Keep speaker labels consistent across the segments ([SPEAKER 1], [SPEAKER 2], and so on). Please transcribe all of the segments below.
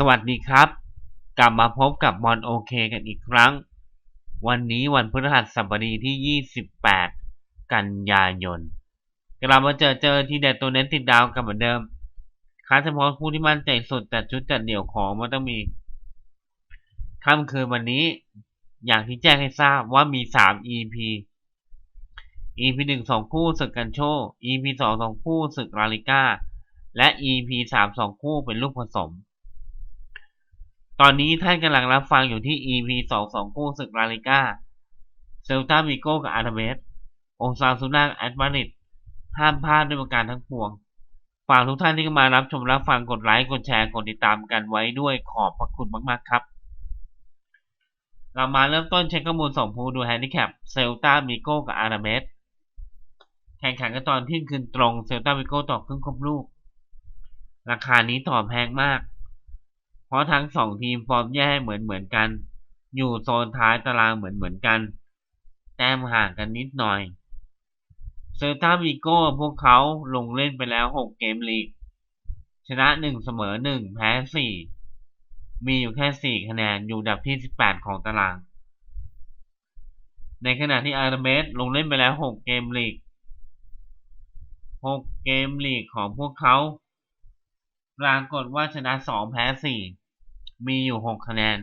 [SPEAKER 1] สวัสดีครับ กลับมาพบกับบอลโอเคกันอีกครั้ง วันนี้วันพฤหัสบดีที่ 28 กันยายนกลับมาเจอเจอที่เด็ดตัวเน้นติดดาวกันเหมือนเดิมค้าเฉพาะผู้ที่มั่นใจสุดจัดชุดจัดเดี่ยวของมันต้องมีค่ำคืนวันนี้ อย่างที่แจ้งให้ทราบว่ามี 3 EP EP 1 2 คู่ศึกกันโช EP 2 2 คู่ศึกลาลิก้า และ EP 3 2 คู่เป็นลูกผสม ตอนนี้ท่านกำลังรับฟังอยู่ที่ EP 2 2คู่ศึกลาลิก้า เซลตามิโกกับอาร์เมสองซาซูนาแอดมาริดห้ามพลาดด้วยประการทั้งปวง ฝากทุกท่านที่มารับชมรับฟังกดไลค์ กดแชร์ กดติดตามกันไว้ด้วยขอบพระคุณมาก ๆ ครับ เรามาเริ่มต้นเช็คข้อมูลส่งผู้ดูแฮนดิแคป เซลตามิโกกับอาร์เมสแข่งขันกันตอนเที่ยงคืนตรง เซลตามิโกต่อครึ่งครบลูก ราคานี้ต่อแพงมาก เพราะทั้งสองทีมฟอร์มแย่เหมือนเหมือนกัน อยู่โซนท้ายตารางเหมือนเหมือนกัน แต้มห่างกันนิดหน่อย เซลตามิโก้พวกเขาลงเล่นไปแล้ว 6 เกมลีก ชนะ 1 เสมอ 1 แพ้ 4 มีอยู่แค่ 4 คะแนนอยู่ดับที่ 18 ของตาราง ในขณะที่อาร์เมสลงเล่นไปแล้ว 6 เกมลีก 6 เกมลีกของพวกเขาปรากฏว่าชนะ 2 แพ้ 4 มีอยู่6คะแนน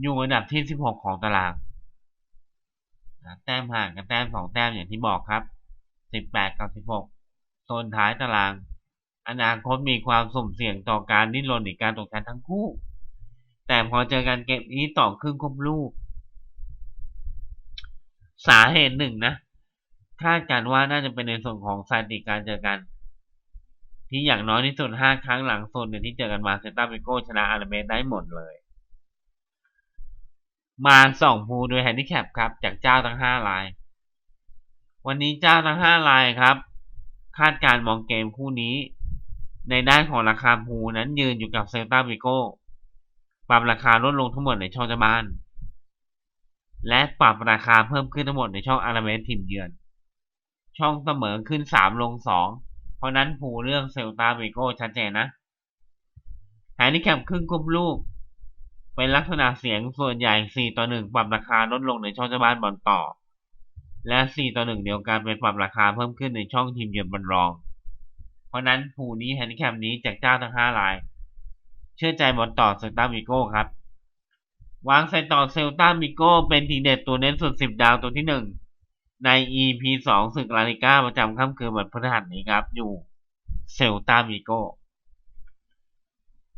[SPEAKER 1] อยู่อันดับที่16ของตาราง แต้มห่างกันแต้ม2แต้มอย่างที่บอกครับ18กับ16โซนท้ายตาราง อนาคตมีความสุ่มเสี่ยงต่อการดิ้นรนในการตกชั้นทั้งคู่ แต่พอเจอกันเกมนี้ต่อครึ่งครบลูก สาเหตุหนึ่งนะคาดการว่าน่าจะเป็นในส่วนของสถิติการเจอกัน ที่อย่างน้อยที่สุด 5 ครั้งหลังโซนเนี่ยที่เจอกันมาเซต้าเปโกชนะอาร์เมสได้หมดเลย มาสองภูโดยแฮนดิแคปครับ จากเจ้าทั้ง5ราย วันนี้เจ้าทั้ง5รายครับ คาดการมองเกมคู่นี้ ในด้านของราคาภูนั้นยืนอยู่กับเซลตาเปโกปรับราคาลดลงทั้งหมดในช่องเจ้าบ้าน และปรับราคาเพิ่มขึ้นทั้งหมดในช่องอาร์เมสทีมเยือน ช่องเสมอขึ้น 3 ลง 2 เพราะนั้นภูเลือกเซลตาเบโกชัดเจนนะแฮนดิแคปครึ่งคุมลูก เป็นลักษณะเสียงส่วนใหญ่ 4 ต่อ 1 ปรับราคาลดลงในช่องเจ้าบ้านบอลต่อ และ 4 ต่อ 1 เดียวกันเป็นปรับราคาเพิ่มขึ้นในช่องทีมเยือนบอลรอง เพราะนั้นภูนี้แฮนดิแคปนี้จากเจ้าทั้ง 5 ราย เชื่อใจบอลต่อเซลตาเบโกครับวางใส่ต่อเซลตามิโกเป็นทีเด็ดตัวเน้นสุด 10 ดาวตัวที่ 1 ใน EP 2ศึกลาลิก้าประจำค่ำคืนวันพฤหัสนี้ครับ อยู่เซลตามิโก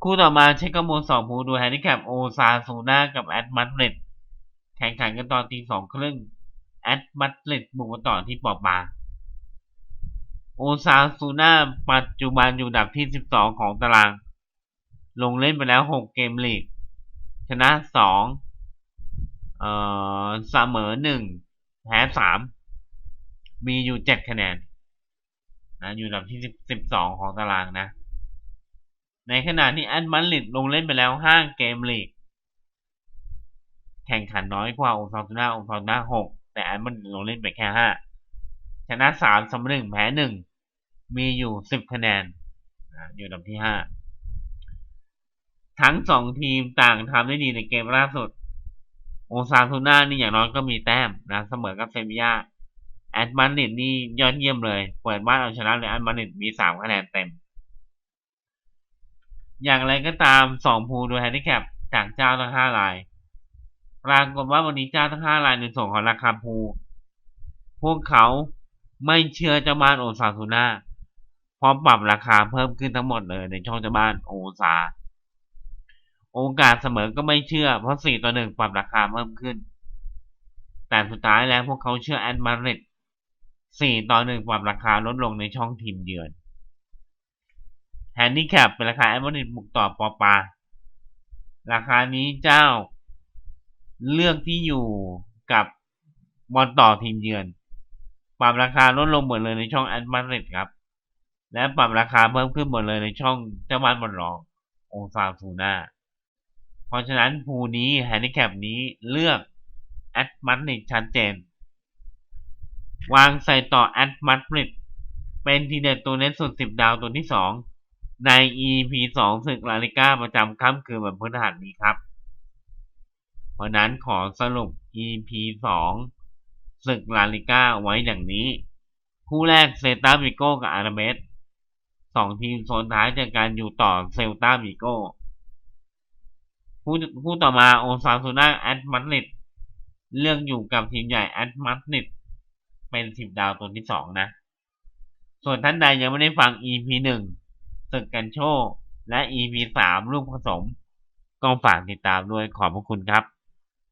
[SPEAKER 1] คู่ต่อมาเช็คข้อมูล2ผู้ดูแฮนดิแคปโอซาซูน่ากับแอดมัดริดแข่งขันกันตอนตีสองครึ่งแอดมัดริดบุกมาต่อที่ปอบมาโอซาซูน่าปัจจุบันอยู่อันดับที่ 12 ของตาราง ลงเล่นไปแล้ว 6 เกมลีก ชนะ 2 เอ่อเสมอ 1 แพ้3มีอยู่7คะแนนนะอยู่อันดับที่12ของตารางนะ ในขณะที่แอดมันลิดลงเล่นไปแล้ว5เกมลีก แข่งขันน้อยกว่าองซาตูน่าองซาตูน่า6แต่แอดมันลิดลงเล่นไปแค่5ชนะ3เสมอ1แพ้1มีอยู่10คะแนนนะอยู่อันดับที่5ทั้ง2ทีมต่างทำได้ดีในเกมล่าสุด โอซาทูน่านี่อย่างน้อยก็มีแต้มนะเสมอกับเซบียาแอดมันลิดนี่ยอดเยี่ยมเลย เปิดบ้านเอาชนะเลยแอดมันลิดมี3คะแนนเต็ม อย่างไรก็ตาม2ภูโดยแฮนดิแคปจากเจ้าทั้ง5รายปรากฏว่าวันนี้เจ้าทั้ง5รายในส่วนของราคาภูพวกเขาไม่เชื่อเจ้าบ้านโอซาทูน่าพร้อมปรับราคาเพิ่มขึ้นทั้งหมดเลยในช่องเจ้าบ้านโอซา โอกาสเสมอก็ไม่เชื่อ เพราะ 4 ต่อ 1 ปรับราคาเพิ่มขึ้น แต่สุดท้ายแล้วพวกเขาเชื่อแอดมาริด4 ต่อ 1 ปรับราคาลดลงในช่องทีมเยือนแฮนดิแคปเป็นราคาแอดมาริดบุกต่อปอปา ราคานี้เจ้าเลือกที่อยู่กับบอลต่อทีมเยือน ปรับราคาลดลงหมดเลยในช่องแอดมาริดครับ และปรับราคาเพิ่มขึ้นหมดเลยในช่องเจ้าบ้านบอลรององซาทูน่า เพราะฉะนั้นภูนี้แฮนดิแคปนี้เลือกแอดมัดริดชัดเจน วางใส่ต่อแอดมัดริดเป็นทีเด็ดตัวเน้นสุด10ดาวตัวที่2ใน EP สองศึกลาลิก้าประจำค่ำคืนวันพฤหัสนี้ครับ เพราะนั้นขอสรุป EP สองศึกลาลิก้าไว้อย่างนี้ คู่แรกเซตาวิโก้กับอาราเบสสองทีมโซนท้ายจอกันอยู่ต่อเซลตาวิโก้ ผู้ผู้ต่อมาโอซาซูน่าแอตมาดริดเลือกอยู่กับทีมใหญ่แอตมาดริดเป็นสิบดาวตัวที่สองนะ ส่วนท่านใดยังไม่ได้ฟัง EP หนึ่งศึกกันโชคและ EP สามลูกผสม ก็ฝากติดตามด้วยขอบพระคุณครับ